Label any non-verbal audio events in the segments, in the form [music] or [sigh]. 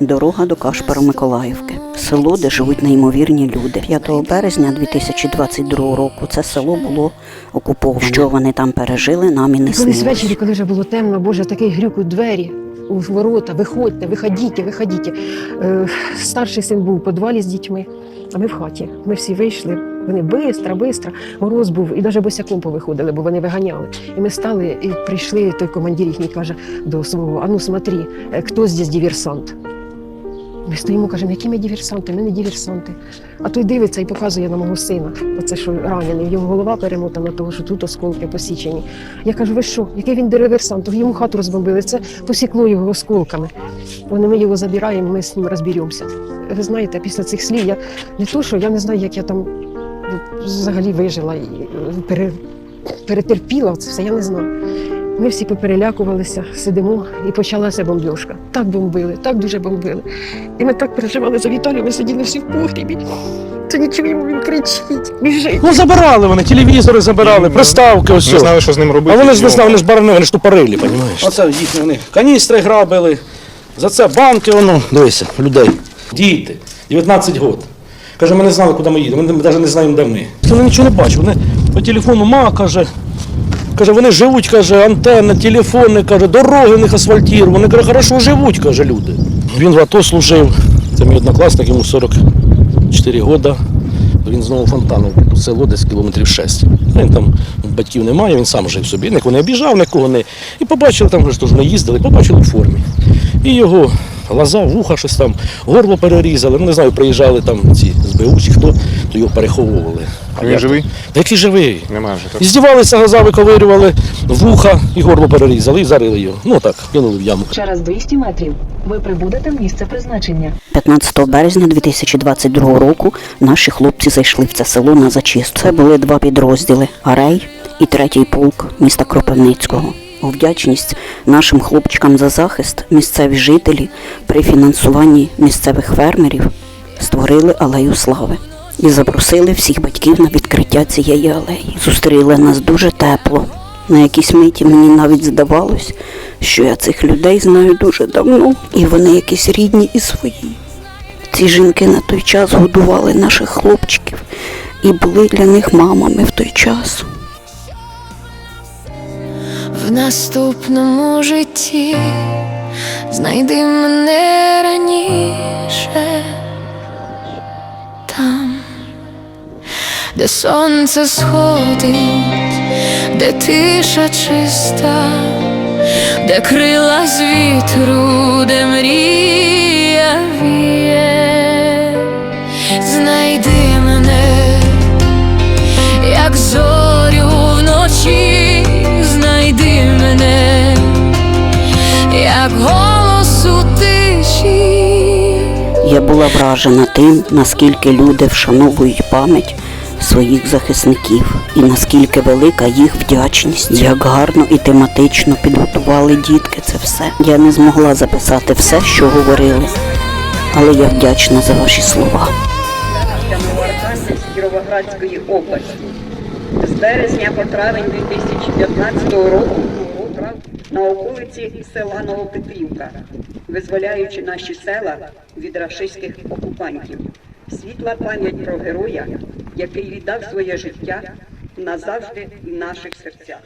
Дорога до Кашпаро-Миколаївки. Село, де живуть неймовірні люди. 5 березня 2022 року це село було окуповане. Що вони там пережили, нам і не І колись снилось. ввечері, коли вже було темно, Боже, такий грюк у двері, у ворота, виходьте, виходіть, виходіть. Е, старший син був у підвалі з дітьми, а ми в хаті. Ми всі вийшли. Вони бистро, бистро. Мороз був, і навіть босяком повиходили, бо вони виганяли. І ми стали, і прийшли, той командир їхній каже до свого: а ну смотри, е, хто здесь диверсант? Ми стоїмо, кажемо, які ми диверсанти? Ми не диверсанти. А той дивиться і показує на мого сина. Оце що ранений, його голова перемотана, того що тут осколки посічені. Я кажу, ви що, який він диверсант? Йому хату розбомбили, це посікло його осколками. Вони ми його забираємо, ми з ним розберемося. Ви знаєте, після цих слів я не то, що я не знаю, як я там взагалі вижила і перетерпіла це все, я не знаю. Ми всі поперелякувалися, сидимо, і почалася бомбьошка. Так бомбили, так дуже бомбили. І ми так переживали за Віталію, ми сиділи всі в погрібі. То нічого йому він кричить, біжить. Ну забирали вони, телевізори забирали, приставки, ось. Не знали, що з ним робити. А вони ж не знали, вони ж барани, вони ж тупорилі, розумієш? Оце їхні вони каністри грабили, за це банки, воно, дивися, людей. Діти, 19 років. Каже, ми не знали, куди ми їдемо, ми навіть не знаємо, де ми. Вони нічого не бачать, вони по телефону ма, каже, каже, вони живуть, каже, антенни, телефони, каже, дороги в них асфальтіровані. Вони каже, хорошо живуть, каже, люди. Він в АТО служив, це мій однокласник, йому 44 роки. Він знову фонтаном село десь кілометрів 6. Він там батьків немає, він сам жив собі, нікого не обіжав, нікого не. І побачили там, що ж ми їздили, побачили в формі. І його глаза, вуха, щось там, горло перерізали. Ну не знаю, приїжджали там ці СБУ чи хто, то його переховували. А він живий? Та який живий? Немає вже. так? І здівалися, глаза виковирювали, вуха і горло перерізали і зарили його. Ну так, кинули в яму. Через 200 метрів ви прибудете в місце призначення. 15 березня 2022 року наші хлопці зайшли в це село на зачистку. Це були два підрозділи Арей і третій полк міста Кропивницького. У вдячність нашим хлопчикам за захист місцеві жителі при фінансуванні місцевих фермерів створили алею слави і запросили всіх батьків на відкриття цієї алеї. Зустріли нас дуже тепло. На якійсь миті мені навіть здавалось, що я цих людей знаю дуже давно, і вони якісь рідні і свої. Ці жінки на той час годували наших хлопчиків і були для них мамами в той час. В наступному житті знайди мене раніше де сонце сходить, де тиша чиста, де крила з вітру, де мрія віє, знайди мене як зорю вночі знайди мене, як голос у тиші. Я була вражена тим, наскільки люди вшановують пам'ять своїх захисників і наскільки велика їх вдячність, як гарно і тематично підготували дітки це все. Я не змогла записати все, що говорили, але я вдячна за ваші слова. Кіровоградської області. З березня по травень 2015 року на околиці села Новопетрівка, визволяючи наші села від рашистських окупантів. Світла пам'ять про героя, який віддав своє життя назавжди в наших серцях.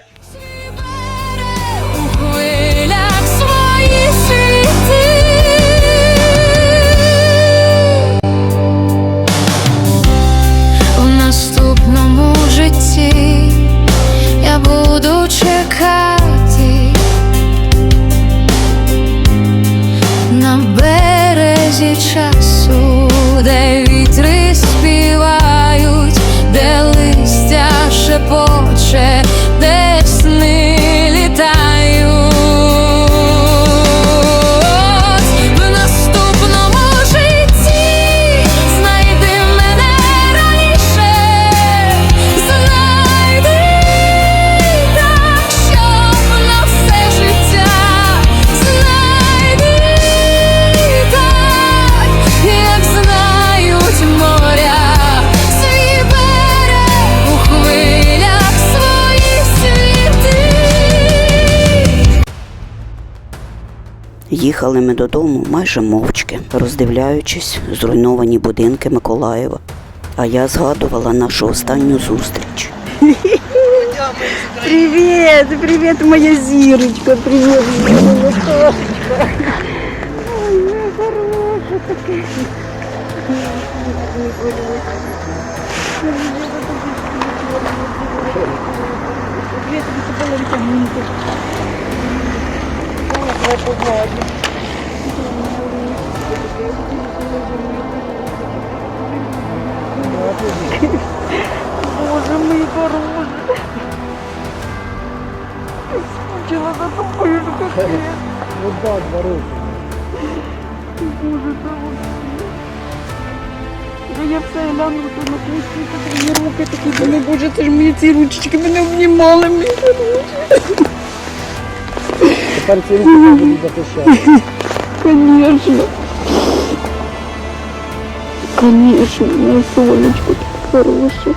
Їхали ми додому майже мовчки, роздивляючись зруйновані будинки Миколаєва. А я згадувала нашу останню зустріч. [laughs] Привіт, привіт, моя зірочка, привіт, моя кошечка. Боже мій хороший. Скучила за тобою, ну капець. Вот так, Боже, це вообще. Да я все гляну, то на такі руки такі, думаю, боже, це ж мої ці ручечки мене обнімали, мій хороший. Тепер ці руки будуть захищати. [laughs] Конечно. Конечно, моя сонечко таке хороше.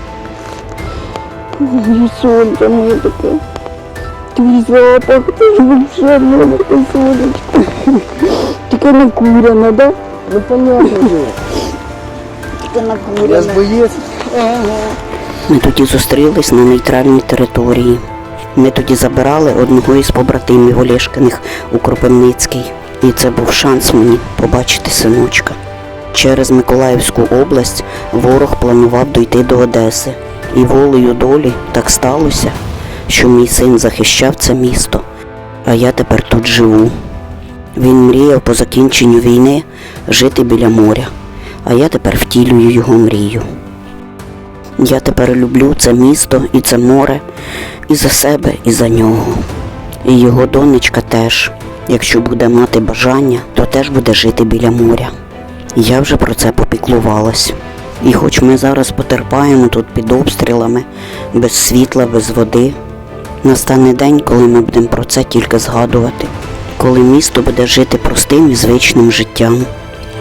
Моє сонце моє таке. Твій запах, ти ж вообще моє таке сонечко. Таке накуряне, да? Ну понятно же. Таке Я ж боєць. Ми тоді зустрілись на нейтральній території. Ми тоді забирали одного із побратимів Олешкиних у Кропивницький. І це був шанс мені побачити синочка. Через Миколаївську область ворог планував дойти до Одеси. І волею долі так сталося, що мій син захищав це місто, а я тепер тут живу. Він мріяв по закінченню війни жити біля моря, а я тепер втілюю його мрію. Я тепер люблю це місто і це море, і за себе, і за нього. І його донечка теж, якщо буде мати бажання, то теж буде жити біля моря. Я вже про це попіклувалась. І хоч ми зараз потерпаємо тут під обстрілами, без світла, без води, настане день, коли ми будемо про це тільки згадувати, коли місто буде жити простим і звичним життям.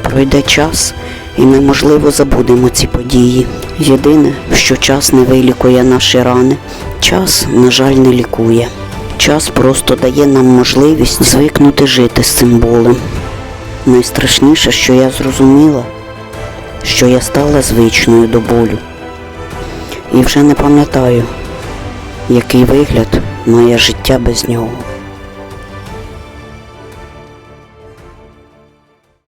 Пройде час, і ми, можливо, забудемо ці події. Єдине, що час не вилікує наші рани, час, на жаль, не лікує. Час просто дає нам можливість звикнути жити з цим болем. Найстрашніше, що я зрозуміла, що я стала звичною до болю. І вже не пам'ятаю, який вигляд має життя без нього.